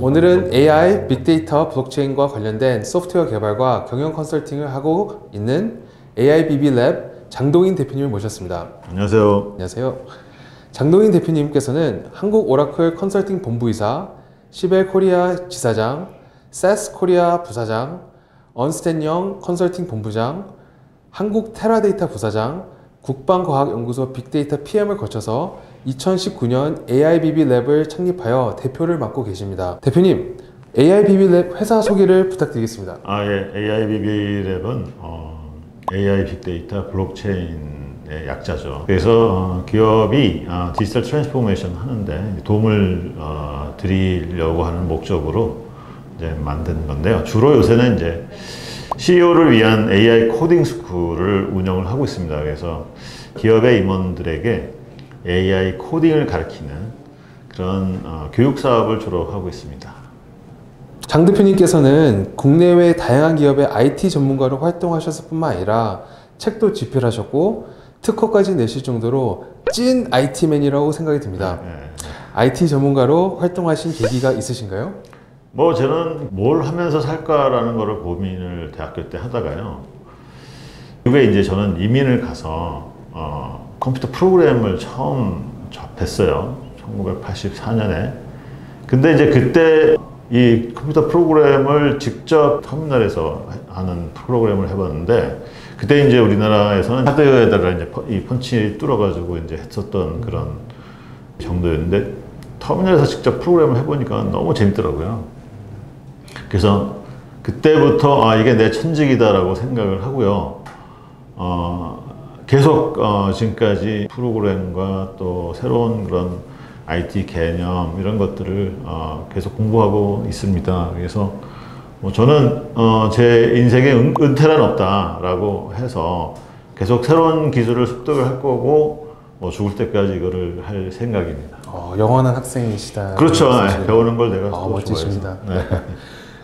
오늘은 AI, 빅데이터, 블록체인과 관련된 소프트웨어 개발과 경영 컨설팅을 하고 있는 AIBB 랩 장동인 대표님을 모셨습니다. 안녕하세요. 안녕하세요. 장동인 대표님께서는 한국 오라클 컨설팅 본부이사, 시벨 코리아 지사장, 세스 코리아 부사장, 언스텐영 컨설팅 본부장, 한국 테라데이터 부사장, 국방과학연구소 빅데이터 PM을 거쳐서 2019년 AIBB 랩을 창립하여 대표를 맡고 계십니다. 대표님, AIBB 랩 회사 소개를 부탁드리겠습니다. 아, 예. AIBB 랩은 어, AI 빅데이터 블록체인 의 약자죠. 그래서 어, 기업이 어, 디지털 트랜스포메이션 하는데 도움을 어, 드리려고 하는 목적으로 이제 만든 건데요. 주로 요새는 이제 CEO를 위한 AI 코딩 스쿨을 운영을 하고 있습니다. 그래서 기업의 임원들에게 AI 코딩을 가르치는 그런 어, 교육 사업을 주로 하고 있습니다. 장 대표님께서는 국내외 다양한 기업의 IT 전문가로 활동하셨을 뿐만 아니라 책도 집필하셨고 특허까지 내실 정도로 찐 IT맨이라고 생각이 듭니다. 예. IT 전문가로 활동하신 계기가 있으신가요? 뭐 저는 뭘 하면서 살까라는 거를 고민을 대학교 때 하다가요. 그게 이제 저는 이민을 가서 어, 컴퓨터 프로그램을 처음 접했어요. 1984년에. 근데 이제 그때 이 컴퓨터 프로그램을 직접 터미널에서 하는 프로그램을 해봤는데 그때 이제 우리나라에서는 하드웨어에다가 이제 펀- 이 펀치 뚫어가지고 이제 했었던 그런 정도였는데 터미널에서 직접 프로그램을 해보니까 너무 재밌더라고요. 그래서 그때부터 아 이게 내 천직이다라고 생각을 하고요. 어, 계속 어, 지금까지 프로그램과 또 새로운 그런 IT 개념 이런 것들을 어, 계속 공부하고 있습니다. 그래서 뭐 저는 어, 제 인생에 은, 은퇴란 없다라고 해서 계속 새로운 기술을 습득을 할 거고 뭐 죽을 때까지 이거를 할 생각입니다. 어, 영원한 학생이시다. 그렇죠. 말씀하시네요. 배우는 걸 내가 아, 또 멋지십니다. 네.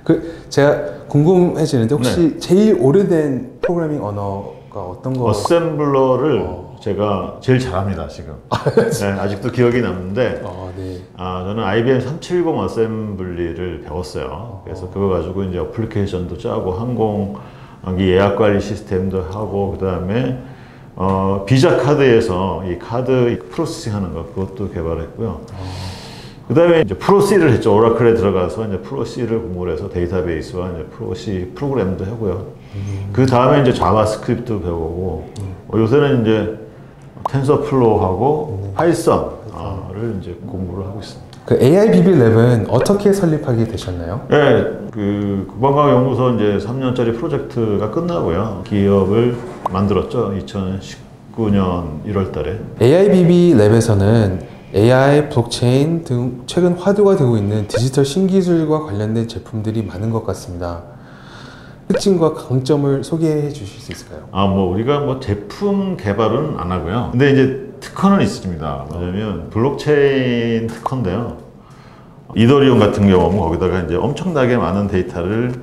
그 제가 궁금해지는데 혹시 제일 오래된 프로그래밍 언어가 어떤 거? 어셈블러를 어. 제가 제일 잘합니다 지금. 네, 아직도 기억이 남는데 어, 네. 아, 저는 IBM 370 어셈블리를 배웠어요. 그래서 그거 가지고 이제 어플리케이션도 짜고 항공기 예약 관리 시스템도 하고 그 다음에 어, 비자 카드에서 이 카드 프로세싱 하는 거 그것도 개발했고요. 그 다음에 이제 프로C를 했죠. 오라클에 들어가서 이제 프로C를 공부를 해서 데이터베이스와 이제 프로C 프로그램도 하고요. 그 다음에 이제 자바스크립트 배우고 어, 요새는 이제 텐서플로우하고 파이썬을 이제 공부를 하고 있습니다. 그 AIBB 랩은 어떻게 설립하게 되셨나요? 네, 그 국방과학연구소 이제 3년짜리 프로젝트가 끝나고요. 기업을 만들었죠. 2019년 1월 달에. AIBB 랩에서는 AI, 블록체인 등 최근 화두가 되고 있는 디지털 신기술과 관련된 제품들이 많은 것 같습니다. 특징과 강점을 소개해 주실 수 있을까요? 아, 뭐 우리가 뭐 제품 개발은 안 하고요. 근데 이제 특허는 있습니다. 뭐냐면 블록체인 특허인데요. 이더리움 같은 경우는 거기다가 이제 엄청나게 많은 데이터를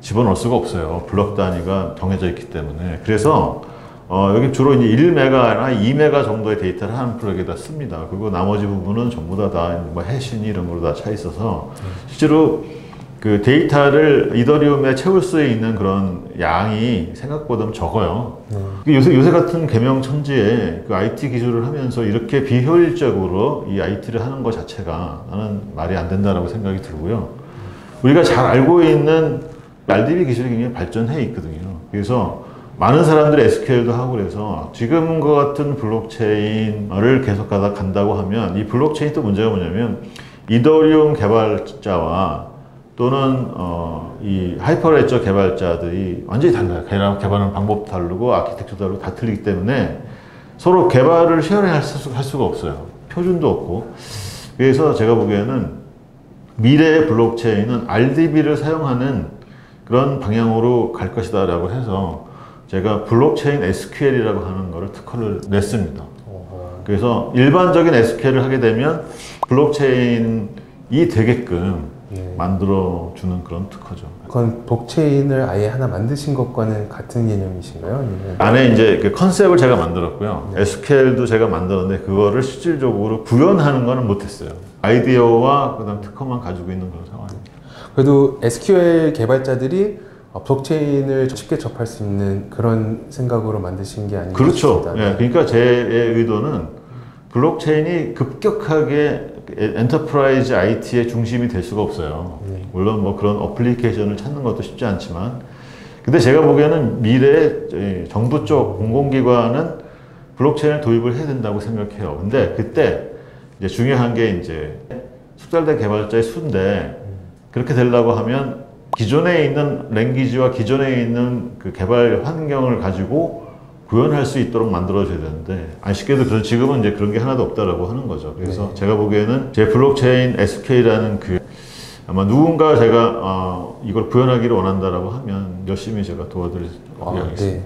집어넣을 수가 없어요. 블록 단위가 정해져 있기 때문에. 그래서 어, 여기 주로 이제 1메가나 2메가 정도의 데이터를 한 블록에다 씁니다. 그리고 나머지 부분은 전부 다, 다 뭐 해신 이름으로 다 차 있어서 실제로 그 데이터를 이더리움에 채울 수 있는 그런 양이 생각보다 적어요. 그 요새, 요새 같은 개명 천지에 그 IT 기술을 하면서 이렇게 비효율적으로 이 IT를 하는 것 자체가 나는 말이 안 된다라고 생각이 들고요. 우리가 잘 알고 있는 RDB 기술이 굉장히 발전해 있거든요. 그래서 많은 사람들이 SQL도 하고 그래서 지금과 같은 블록체인을 계속 가다 간다고 하면 이 블록체인 또 문제가 뭐냐면 이더리움 개발자와 또는 어, 이 하이퍼레저 개발자들이 완전히 달라요. 개발, 개발하는 방법도 다르고 아키텍처도 다르고 다 틀리기 때문에 서로 개발을 쉐어링 수, 할 수가 없어요. 표준도 없고. 그래서 제가 보기에는 미래의 블록체인은 RDB를 사용하는 그런 방향으로 갈 것이다 라고 해서 제가 블록체인 SQL이라고 하는 거를 특허를 냈습니다. 그래서 일반적인 SQL을 하게 되면 블록체인이 되게끔 네. 만들어 주는 그런 특허죠. 그건 블록체인을 아예 하나 만드신 것과는 같은 개념이신가요? 아니면 안에 이제 그 컨셉을 제가 만들었고요. 네. SQL도 제가 만들었는데 그거를 실질적으로 구현하는 거는 못했어요. 아이디어와 그다음 특허만 가지고 있는 그런 상황입니다. 그래도 SQL 개발자들이 어, 블록체인을 쉽게 접할 수 있는 그런 생각으로 만드신 게 아닌가 그렇죠. 싶습니다. 예, 그러니까 제 의도는 블록체인이 급격하게 엔터프라이즈 IT의 중심이 될 수가 없어요. 네. 물론 뭐 그런 어플리케이션을 찾는 것도 쉽지 않지만, 근데 제가 보기에는 미래 정부 쪽 공공기관은 블록체인을 도입을 해야 된다고 생각해요. 근데 그때 이제 중요한 게 이제 숙달된 개발자의 수인데 그렇게 되려고 하면 기존에 있는 랭귀지와 기존에 있는 그 개발 환경을 가지고 구현할 수 있도록 만들어줘야 되는데 아쉽게도 그런 지금은 이제 그런 게 하나도 없다라고 하는 거죠. 그래서 네. 제가 보기에는 제 블록체인 SK라는 그 아마 누군가 제가 어, 이걸 구현하기를 원한다라고 하면 열심히 제가 도와드릴 아, 의향이 네.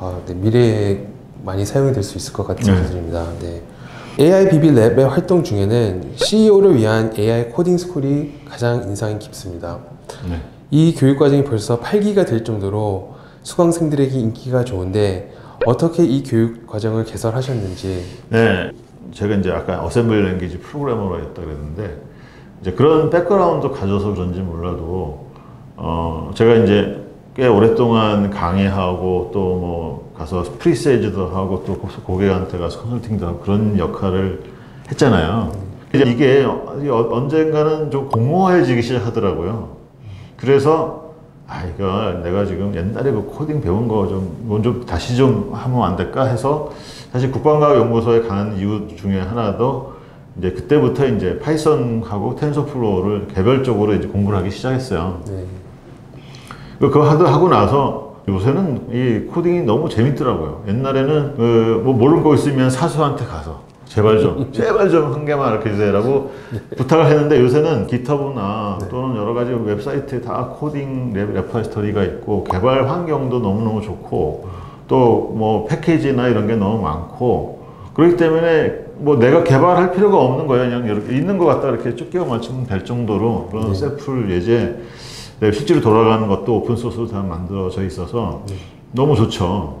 아, 네. 미래에 많이 사용이 될 수 있을 것 같은 네. 기술입니다. 네. AI BB 랩의 활동 중에는 CEO를 위한 AI 코딩 스쿨이 가장 인상이 깊습니다. 네. 이 교육 과정이 벌써 8기가 될 정도로 수강생들에게 인기가 좋은데 어떻게 이 교육 과정을 개설하셨는지 네, 제가 이제 아까 어셈블리 랭귀지 프로그래머로 했다 그랬는데 이제 그런 백그라운드 가져서 그런지 몰라도 어 제가 이제 꽤 오랫동안 강의하고 또뭐 가서 프리세이즈도 하고 또 고객한테 가서 컨설팅도 하고 그런 역할을 했잖아요. 이제 이게 어- 언젠가는 좀 공모해지기 시작하더라고요. 그래서 아 이거 내가 지금 옛날에 그 코딩 배운 거좀좀 다시 좀 하면 안 될까 해서 사실 국방과학연구소에 가는 이유 중에 하나도 이제 그때부터 이제 파이썬하고 텐서플로우를 개별적으로 이제 공부를 하기 시작했어요. 네. 그거 하도 하고 나서 요새는 이 코딩이 너무 재밌더라고요. 옛날에는 그 뭐 모르는 거 있으면 사수한테 가서 제발 좀 제발 좀 한 개만 이렇게 주세요라고 부탁을 했는데 요새는 기터브나 또는 여러 가지 웹사이트에 다 코딩 레- 레퍼토리가 있고 개발 환경도 너무너무 좋고 또 뭐 패키지나 이런 게 너무 많고 그렇기 때문에 뭐 내가 개발할 필요가 없는 거예요. 그냥 이렇게 있는 것 같다 이렇게 쭉 끼워 맞추면 될 정도로 그런 셀프 예제 네, 실제로 돌아가는 것도 오픈 소스로 다 만들어져 있어서 너무 좋죠.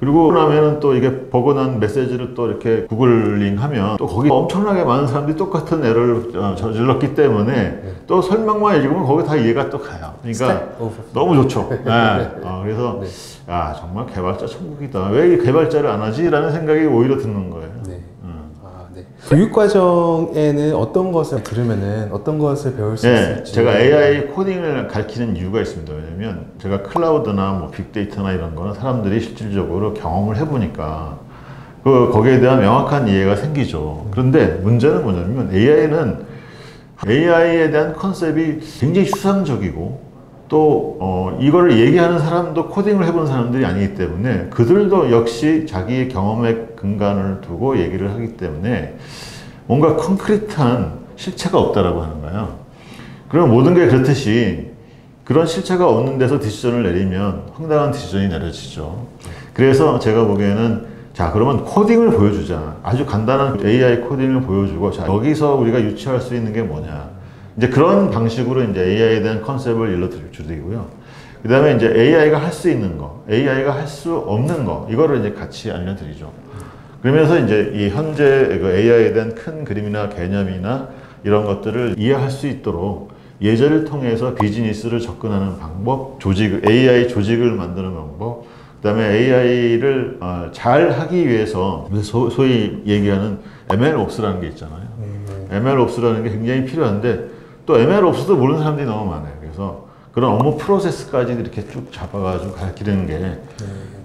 그리고 나면은 또 이게 버그난 메시지를 또 이렇게 구글링 하면 또 거기 엄청나게 많은 사람들이 똑같은 에러를 어, 저질렀기 때문에 또 설명만 읽으면 거기 다 이해가 또 가요. 그러니까. 너무 좋죠. 네. 어, 그래서 야 정말 개발자 천국이다. 왜이 개발자를 안 하지?라는 생각이 오히려 드는 거예요. 교육 과정에는 어떤 것을 들으면은 어떤 것을 배울 수 네, 있을지 제가 AI 코딩을 가르치는 이유가 있습니다. 왜냐면 제가 클라우드나 뭐 빅데이터나 이런 거는 사람들이 실질적으로 경험을 해보니까 그 거기에 대한 명확한 이해가 생기죠. 그런데 문제는 뭐냐면 AI는 AI에 대한 컨셉이 굉장히 추상적이고 또 어, 이거를 얘기하는 사람도 코딩을 해본 사람들이 아니기 때문에 그들도 역시 자기의 경험에 근간을 두고 얘기를 하기 때문에 뭔가 콘크리트한 실체가 없다라고 하는 거예요. 그럼 모든 게 그렇듯이 그런 실체가 없는 데서 디시전을 내리면 황당한 디시전이 내려지죠. 그래서 제가 보기에는 자 그러면 코딩을 보여주자. 아주 간단한 AI 코딩을 보여주고 자 여기서 우리가 유치할 수 있는 게 뭐냐. 이제 그런 방식으로 이제 AI에 대한 컨셉을 일러드리고요. 그 다음에 이제 AI가 할 수 있는 거, AI가 할 수 없는 거, 이거를 이제 같이 알려드리죠. 그러면서 이제 이 현재 그 AI에 대한 큰 그림이나 개념이나 이런 것들을 이해할 수 있도록 예제를 통해서 비즈니스를 접근하는 방법, 조직, AI 조직을 만드는 방법, 그 다음에 AI를 어, 잘 하기 위해서 소, 소위 얘기하는 MLOps라는 게 있잖아요. MLOps라는 게 굉장히 필요한데 또 MLOps도 모르는 사람들이 너무 많아요. 그래서 그런 업무 프로세스까지 이렇게 쭉 잡아가지고 가르치는 게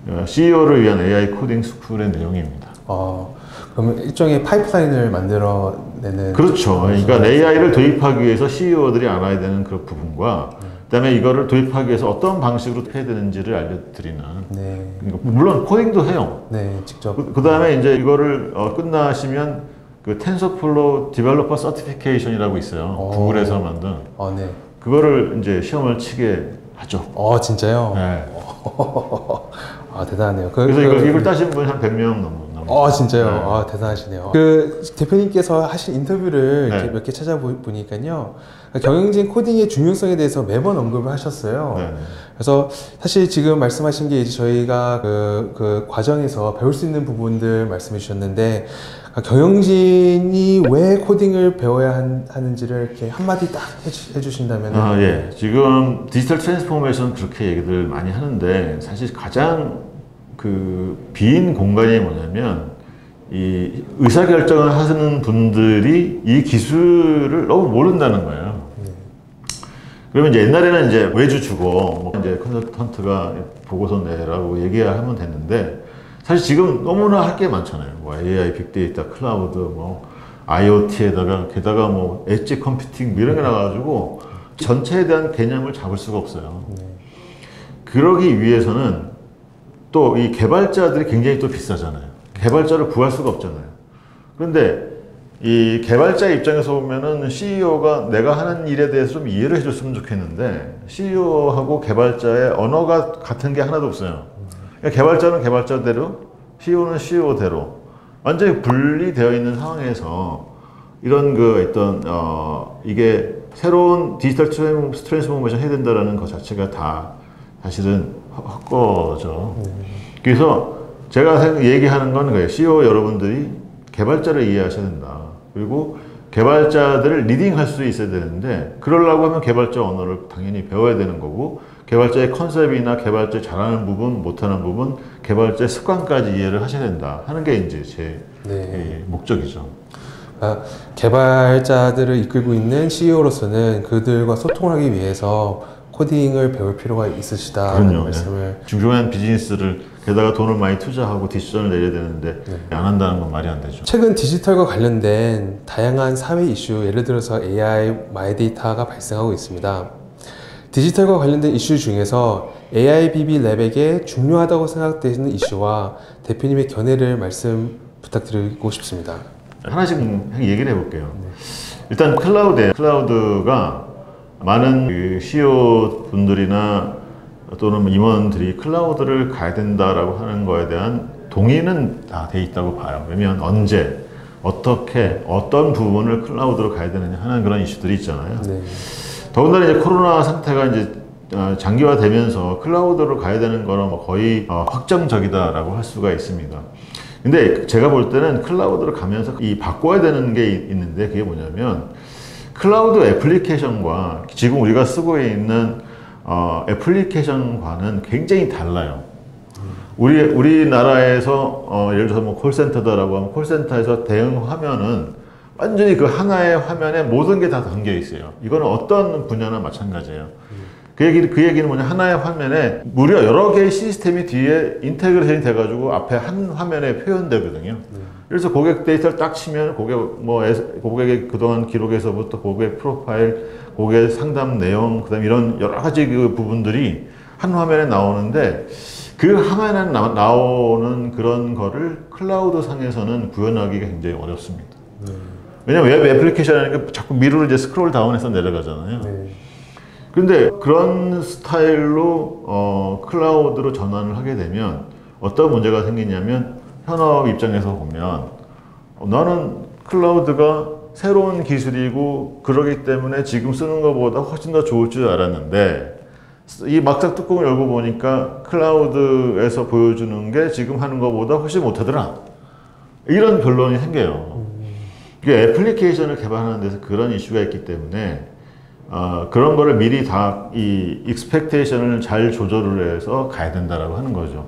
어, CEO를 위한 AI 코딩 스쿨의 내용입니다. 어, 그러면 일종의 파이프라인을 만들어내는 그렇죠. 그러니까 AI를 도입하기 위해서 CEO들이 알아야 되는 그런 부분과 그다음에 이거를 도입하기 위해서 어떤 방식으로 해야 되는지를 알려드리는. 네, 그러니까 물론 코딩도 해요. 네, 직접 그 다음에 이제 이거를 어, 끝나시면 그 텐서플로 디벨로퍼 서티피케이션이라고 있어요. 오. 구글에서 만든 어, 네, 그거를 이제 시험을 치게 하죠. 어, 진짜요? 네. 아, 대단하네요. 그, 그래서 그- 이걸, 이걸 따신 분이 한 100명 넘- 넘어요. 아 진짜요? 네. 아 대단하시네요. 그 대표님께서 하신 인터뷰를 네. 몇개 찾아보니까요, 경영진 코딩의 중요성에 대해서 매번 언급을 하셨어요. 네. 그래서 사실 지금 말씀하신 게 이제 저희가 그, 그 과정에서 배울 수 있는 부분들 말씀해 주셨는데 경영진이 왜 코딩을 배워야 한- 하는지를 이렇게 한마디 딱 해주, 해주 신다면 아, 예. 지금 디지털 트랜스포메이션 그렇게 얘기들 많이 하는데 사실 가장 그 빈 공간이 뭐냐면 이 의사결정을 하는 분들이 이 기술을 너무 모른다는 거예요. 그러면 이제 옛날에는 이제 외주 주고 뭐 이제 컨설턴트가 보고서 내라고 얘기하면 됐는데 사실 지금 너무나 할 게 많잖아요. 뭐 AI, 빅데이터, 클라우드, 뭐 IoT에다가 게다가 뭐 엣지 컴퓨팅 뭐 이런 게 나가지고 전체에 대한 개념을 잡을 수가 없어요. 그러기 위해서는 또 이 개발자들이 굉장히 또 비싸잖아요. 개발자를 구할 수가 없잖아요. 그런데 이 개발자 입장에서 보면은 CEO가 내가 하는 일에 대해서 좀 이해를 해줬으면 좋겠는데 CEO하고 개발자의 언어가 같은 게 하나도 없어요. 그러니까 개발자는 개발자대로, CEO는 CEO대로 완전히 분리되어 있는 상황에서 이런 그 어떤 어 이게 새로운 디지털 트랜- 트랜스포메이션 해야 된다라는 것 자체가 다 사실은 헛- 헛거죠. 그래서 제가 생- 얘기하는 건 거예요. CEO 여러분들이 개발자를 이해하셔야 된다. 그리고 개발자들을 리딩할 수 있어야 되는데 그러려고 하면 개발자 언어를 당연히 배워야 되는 거고 개발자의 컨셉이나 개발자 잘하는 부분, 못하는 부분, 개발자의 습관까지 이해를 하셔야 된다 하는 게 이제 제 네. 예, 목적이죠. 아, 개발자들을 이끌고 있는 CEO로서는 그들과 소통을 하기 위해서 코딩을 배울 필요가 있으시다는 그럼요. 말씀을 중요한 비즈니스를 게다가 돈을 많이 투자하고 디시전을 내려야 되는데 안 한다는 건 말이 안 되죠. 최근 디지털과 관련된 다양한 사회 이슈, 예를 들어서 AI, 마이데이터가 발생하고 있습니다. 디지털과 관련된 이슈 중에서 AIBB 랩에게 중요하다고 생각되는 이슈와 대표님의 견해를 말씀 부탁드리고 싶습니다. 하나씩 얘기를 해볼게요. 일단 클라우드에 클라우드가 많은 그 CEO 분들이나 또는 임원들이 클라우드를 가야 된다라고 하는 거에 대한 동의는 다 돼 있다고 봐요. 왜냐면 언제 어떻게 어떤 부분을 클라우드로 가야 되느냐 하는 그런 이슈들이 있잖아요. 네. 더군다나 이제 코로나 상태가 이제 어, 장기화되면서 클라우드로 가야 되는 거는 뭐 거의 어, 확정적이다라고 할 수가 있습니다. 근데 제가 볼 때는 클라우드로 가면서 이 바꿔야 되는 게 있- 있는데 그게 뭐냐면 클라우드 애플리케이션과 지금 우리가 쓰고 있는 어, 애플리케이션과는 굉장히 달라요. 우리 우리나라에서 어, 예를 들어서 뭐 콜센터다라고 하면 콜센터에서 대응 화면은 완전히 그 하나의 화면에 모든 게 다 담겨 있어요. 이거는 어떤 분야나 마찬가지예요. 그 얘기 그 얘기는 뭐냐 하나의 화면에 무려 여러 개의 시스템이 뒤에 인테그레이션이 돼가지고 앞에 한 화면에 표현되거든요. 그래서 고객 데이터를 딱 치면 고객 뭐 고객의 그동안 기록에서부터 고객 프로파일, 고객 상담 내용, 그다음 에 이런 여러 가지 그 부분들이 한 화면에 나오는데 그 화면에 나, 나오는 그런 거를 클라우드 상에서는 구현하기가 굉장히 어렵습니다. 왜냐면 웹 애플리케이션이니까 자꾸 미루를 이제 스크롤 다운해서 내려가잖아요. 네. 근데 그런 스타일로 어, 클라우드로 전환을 하게 되면 어떤 문제가 생기냐면 현업 입장에서 보면 어, 나는 클라우드가 새로운 기술이고 그러기 때문에 지금 쓰는 것보다 훨씬 더 좋을 줄 알았는데 이 막상 뚜껑을 열고 보니까 클라우드에서 보여주는 게 지금 하는 것보다 훨씬 못하더라. 이런 변론이 생겨요. 이게 애플리케이션을 개발하는 데서 그런 이슈가 있기 때문에 어, 그런 거를 미리 다 이 익스펙테이션을 잘 조절을 해서 가야 된다라고 하는 거죠.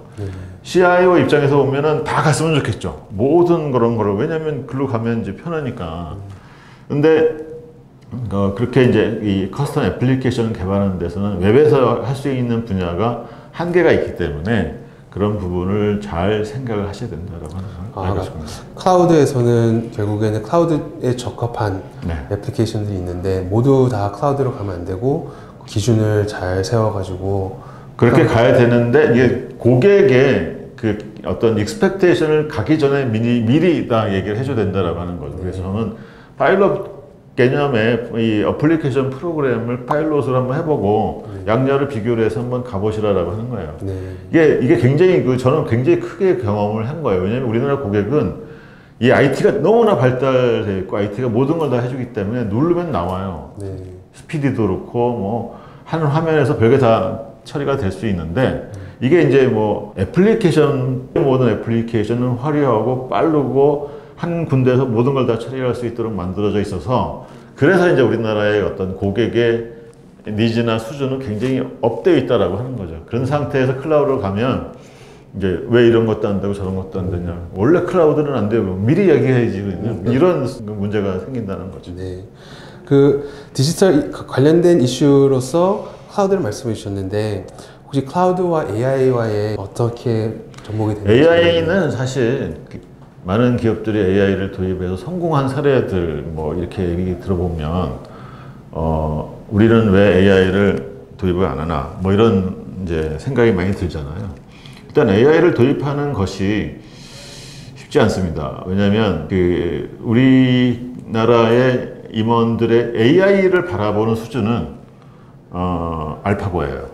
CIO 입장에서 보면은 다 갔으면 좋겠죠. 모든 그런 거를 왜냐하면 글로 가면 이제 편하니까. 근데 어, 그렇게 이제 이 커스텀 애플리케이션 개발하는 데서는 웹에서 할 수 있는 분야가 한계가 있기 때문에 그런 부분을 잘 생각을 하셔야 된다라고 하는 걸 아, 알고 있습니다. 클라우드에서는 결국에는 클라우드에 적합한 네. 애플리케이션들이 있는데 모두 다 클라우드로 가면 안 되고 기준을 잘 세워가지고 그렇게 가야 되는데 이게 고객의 그 어떤 익스펙테이션을 가기 전에 미리 미리 다 얘기를 해줘야 된다라고 하는 거죠. 그래서 저는 파일럿 개념의 이 어플리케이션 프로그램을 파일럿을 한번 해보고 양자를 비교를 해서 한번 가보시라라고 하는 거예요. 네. 이게 이게 굉장히 그 저는 굉장히 크게 경험을 한 거예요. 왜냐하면 우리나라 고객은 이 IT가 너무나 발달돼 있고 IT가 모든 걸 다 해주기 때문에 누르면 나와요. 네. 스피디도 그렇고 뭐 한 화면에서 별게 다 처리가 될 수 있는데 이게 이제 뭐 애플리케이션 모든 애플리케이션은 화려하고 빠르고 한 군데에서 모든 걸 다 처리할 수 있도록 만들어져 있어서 그래서 이제 우리나라의 어떤 고객의 니즈나 수준은 굉장히 업되어 있다라고 하는 거죠. 그런 상태에서 클라우드로 가면 이제 왜 이런 것도 안 되고 저런 것도 안 되냐. 원래 클라우드는 안 되고 미리 얘기해야지. 그냥 이런 문제가 생긴다는 거죠. 네. 그 디지털 이- 관련된 이슈로서 클라우드를 말씀해 주셨는데 혹시 클라우드와 AI와의 어떻게 접목이 되는지 AI는 사실 그 많은 기업들이 AI를 도입해서 성공한 사례들 뭐 이렇게 얘기 들어보면 어 우리는 왜 AI를 도입을 안 하나 뭐 이런 이제 생각이 많이 들잖아요. 일단 AI를 도입하는 것이 쉽지 않습니다. 왜냐하면 그 우리나라의 임원들의 AI를 바라보는 수준은 어 알파고예요.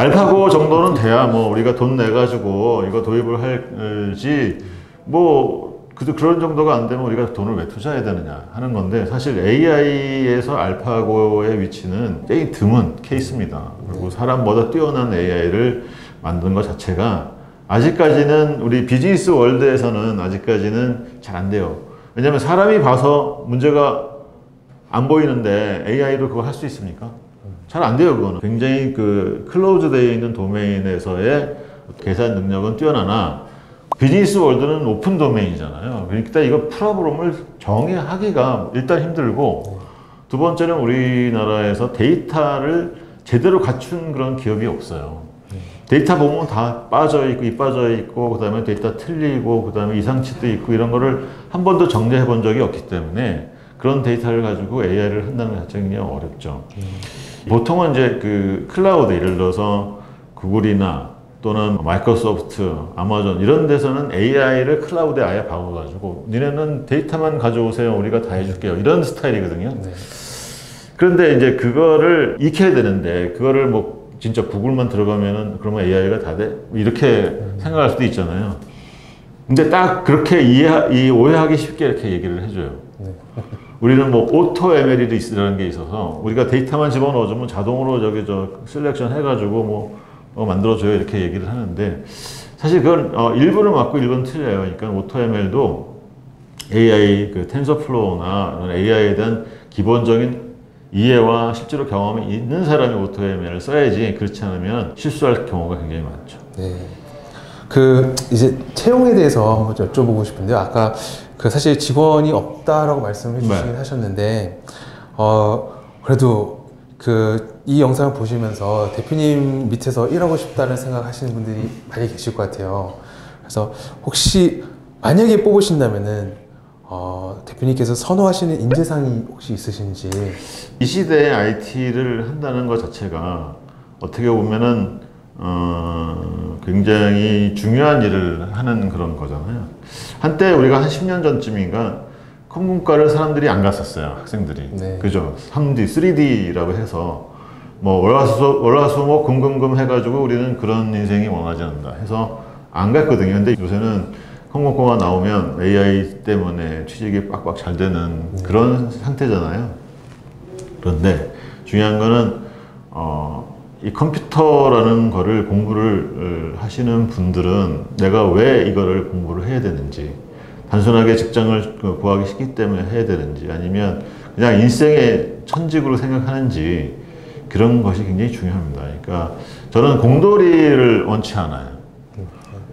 알파고 정도는 돼야 뭐 우리가 돈 내가지고 이거 도입을 할지 뭐 그도 그런 정도가 안 되면 우리가 돈을 왜 투자해야 되느냐 하는 건데 사실 AI에서 알파고의 위치는 굉장히 드문 케이스입니다. 그리고 사람보다 뛰어난 AI를 만든 것 자체가 아직까지는 우리 비즈니스 월드에서는 아직까지는 잘 안 돼요. 왜냐하면 사람이 봐서 문제가 안 보이는데 AI로 그걸 할 수 있습니까? 잘 안 돼요, 그거는. 굉장히 그 클로즈 되어 있는 도메인에서의 계산 능력은 뛰어나나 비즈니스 월드는 오픈 도메인이잖아요. 그러니까 이거 프로그램을 정의하기가 일단 힘들고 두 번째는 우리나라에서 데이터를 제대로 갖춘 그런 기업이 없어요. 데이터 보면 다 빠져 있고 이 빠져 있고 그 다음에 데이터 틀리고 그 다음에 이상치도 있고 이런 거를 한 번도 정리해 본 적이 없기 때문에 그런 데이터를 가지고 AI를 한다는 굉장히 어렵죠. 보통은 이제 그 클라우드 예를 들어서 구글이나 또는 마이크로소프트, 아마존 이런 데서는 AI를 클라우드에 아예 박아가지고 니네는 데이터만 가져오세요. 우리가 다 해줄게요. 이런 스타일이거든요. 네. 그런데 이제 그거를 익혀야 되는데 그거를 뭐 진짜 구글만 들어가면은 그러면 AI가 다 돼? 이렇게 생각할 수도 있잖아요. 근데 딱 그렇게 이해 이 오해하기 쉽게 이렇게 얘기를 해줘요. 우리는 뭐 오토 ML이라는 게 있어서 우리가 데이터만 집어넣어주면 자동으로 저기 저 셀렉션 해가지고 뭐 어, 만들어줘요 이렇게 얘기를 하는데 사실 그건 어, 일부는 맞고 일부는 틀려요. 그러니까 오토 ML도 AI 그 텐서플로우나 AI에 대한 기본적인 이해와 실제로 경험이 있는 사람이 오토 ML을 써야지 그렇지 않으면 실수할 경우가 굉장히 많죠. 네. 그 이제 채용에 대해서 한번 좀 여쭤보고 싶은데요. 아까 그 사실 직원이 없다라고 말씀해 주시긴 네. 하셨는데 어 그래도 그 이 영상을 보시면서 대표님 밑에서 일하고 싶다는 생각하시는 분들이 많이 계실 것 같아요. 그래서 혹시 만약에 뽑으신다면은 어 대표님께서 선호하시는 인재상이 혹시 있으신지 이 시대에 IT를 한다는 것 자체가 어떻게 보면은 어, 굉장히 중요한 일을 하는 그런 거잖아요. 한때 우리가 한 10년 전쯤인가 컴공과를 사람들이 안 갔었어요. 학생들이. 네. 그죠? 3D, 3D라고 해서 뭐 월화수 월화수목 금금금 해가지고 우리는 그런 인생이 원하지 않는다 해서 안 갔거든요. 근데 요새는 컴공과가 나오면 AI 때문에 취직이 빡빡 잘 되는 그런 상태잖아요. 그런데 중요한 거는 어, 이 컴퓨터라는 거를 공부를 어, 하시는 분들은 내가 왜 이거를 공부를 해야 되는지 단순하게 직장을 그 구하기 쉽기 때문에 해야 되는지 아니면 그냥 인생의 천직으로 생각하는지 그런 것이 굉장히 중요합니다. 그러니까 저는 공돌이를 원치 않아요.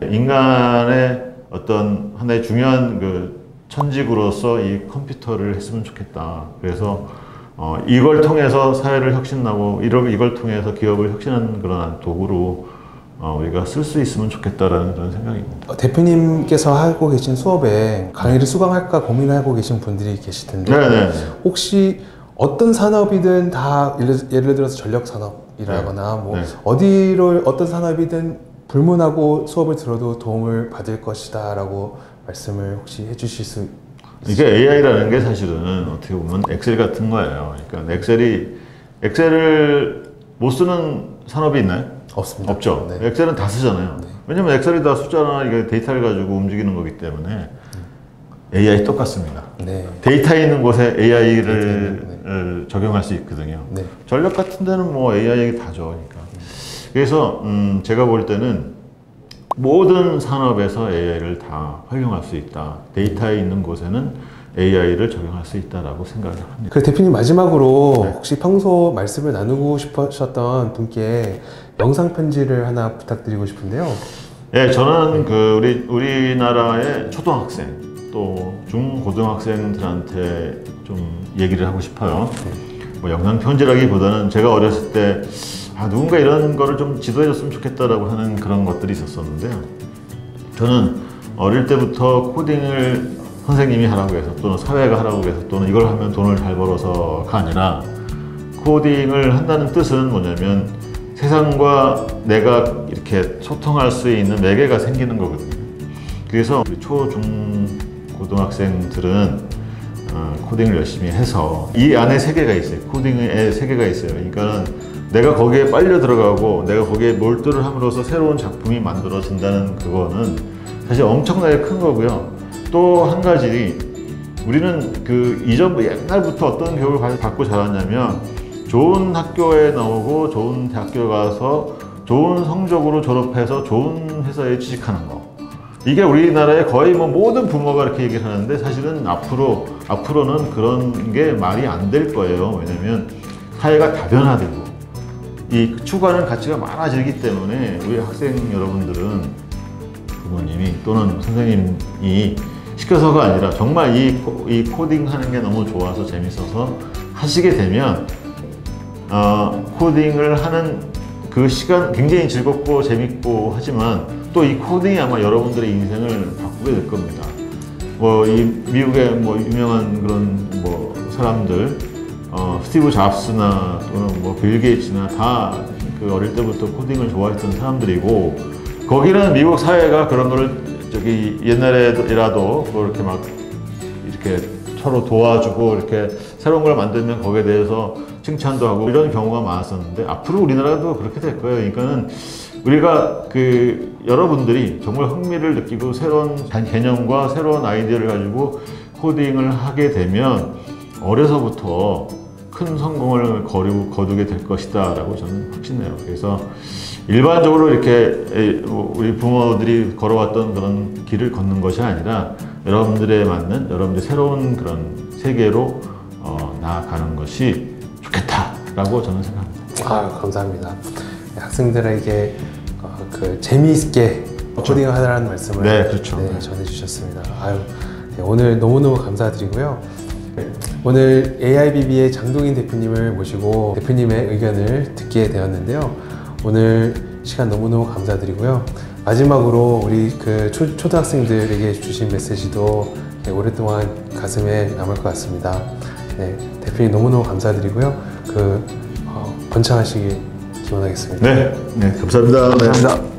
인간의 어떤 하나의 중요한 그 천직으로서 이 컴퓨터를 했으면 좋겠다. 그래서 어, 이걸 통해서 사회를 혁신하고 이걸, 이걸 통해서 기업을 혁신하는 그런 도구로 어, 우리가 쓸 수 있으면 좋겠다라는 그런 생각입니다. 어, 대표님께서 하고 계신 수업에 강의를 수강할까 고민하고 계신 분들이 계실 텐데 네네. 혹시 어떤 산업이든 다 예를, 예를 들어서 전력 산업이라거나 뭐 네. 어디를 어떤 산업이든 불문하고 수업을 들어도 도움을 받을 것이다라고 말씀을 혹시 해주실 수 이게 AI라는 게 사실은 어떻게 보면 엑셀 같은 거예요. 그러니까 엑셀이 엑셀을 못 쓰는 산업이 있나요? 없습니다. 없죠. 네. 엑셀은 다 쓰잖아요. 왜냐면 엑셀이 다 숫자나 이게 데이터를 가지고 움직이는 거기 때문에 AI 똑같습니다. 네. 데이터 있는 곳에 AI를 적용할 수 있거든요. 네. 전력 같은 데는 뭐 AI 다죠. 그러니까. 그래서 음, 제가 볼 때는 모든 산업에서 AI를 다 활용할 수 있다. 데이터에 있는 곳에는 AI를 적용할 수 있다라고 생각을 합니다. 그 대표님 마지막으로 네. 혹시 평소 말씀을 나누고 싶으셨던 분께 영상 편지를 하나 부탁드리고 싶은데요. 예, 저는 그 우리 우리나라의 초등학생 또 중고등학생들한테 좀 얘기를 하고 싶어요. 뭐 영상 편지라기보다는 제가 어렸을 때 아, 누군가 이런 거를 좀 지도해줬으면 좋겠다라고 하는 그런 것들이 있었었는데요. 저는 어릴 때부터 코딩을 선생님이 하라고 해서 또는 사회가 하라고 해서 또는 이걸 하면 돈을 잘 벌어서가 아니라 코딩을 한다는 뜻은 뭐냐면 세상과 내가 이렇게 소통할 수 있는 매개가 생기는 거거든요. 그래서 초, 중, 고등학생들은 어, 코딩을 열심히 해서 이 안에 세계가 있어요. 코딩의 세계가 있어요. 그러니까 내가 거기에 빨려 들어가고 내가 거기에 몰두를 함으로써 새로운 작품이 만들어진다는 그거는 사실 엄청나게 큰 거고요. 또 한 가지 우리는 그 이전 옛날부터 어떤 교육을 받- 받고 자랐냐면 좋은 학교에 나오고 좋은 대학교 가서 좋은 성적으로 졸업해서 좋은 회사에 취직하는 거. 이게 우리나라의 거의 뭐 모든 부모가 이렇게 얘기를 하는데 사실은 앞으로 앞으로는 그런 게 말이 안 될 거예요. 왜냐면 사회가 다변화되고 이 추구하는 가치가 많아지기 때문에 우리 학생 여러분들은 부모님이 또는 선생님이 시켜서가 아니라 정말 이, 코- 이 코딩 하는 게 너무 좋아서 재밌어서 하시게 되면 어, 코딩을 하는 그 시간 굉장히 즐겁고 재밌고 하지만 또 이 코딩이 아마 여러분들의 인생을 바꾸게 될 겁니다. 뭐 이 미국의 뭐 유명한 그런 뭐 사람들 어, 스티브 잡스나 또는 뭐 빌 게이츠나 다 그 어릴 때부터 코딩을 좋아했던 사람들이고 거기는 미국 사회가 그런 거를 저기 옛날에라도 그렇게 막 이렇게 서로 도와주고 이렇게 새로운 걸 만들면 거기에 대해서 칭찬도 하고 이런 경우가 많았었는데 앞으로 우리나라도 그렇게 될 거예요. 그러니까는 우리가 그 여러분들이 정말 흥미를 느끼고 새로운 개념과 새로운 아이디어를 가지고 코딩을 하게 되면 어려서부터 큰 성공을 거두, 거두게 될 것이다 라고 저는 확신해요. 그래서 일반적으로 이렇게 에, 우리 부모들이 걸어왔던 그런 길을 걷는 것이 아니라 여러분들에 맞는 여러분들 새로운 그런 세계로 어, 나아가는 것이 좋겠다라고 저는 생각합니다. 아 감사합니다. 학생들에게 어, 그 재미있게 코딩을 하라는 말씀을 네, 그렇죠. 네, 전해주셨습니다. 아유, 네, 오늘 너무너무 감사드리고요. 오늘 AIBB의 장동인 대표님을 모시고 대표님의 의견을 듣게 되었는데요. 오늘 시간 너무너무 감사드리고요. 마지막으로 우리 그 초, 초등학생들에게 주신 메시지도 네, 오랫동안 가슴에 남을 것 같습니다. 네, 대표님 너무너무 감사드리고요. 그 어, 번창하시길 기원하겠습니다. 네, 네 감사합니다. 네. 감사합니다.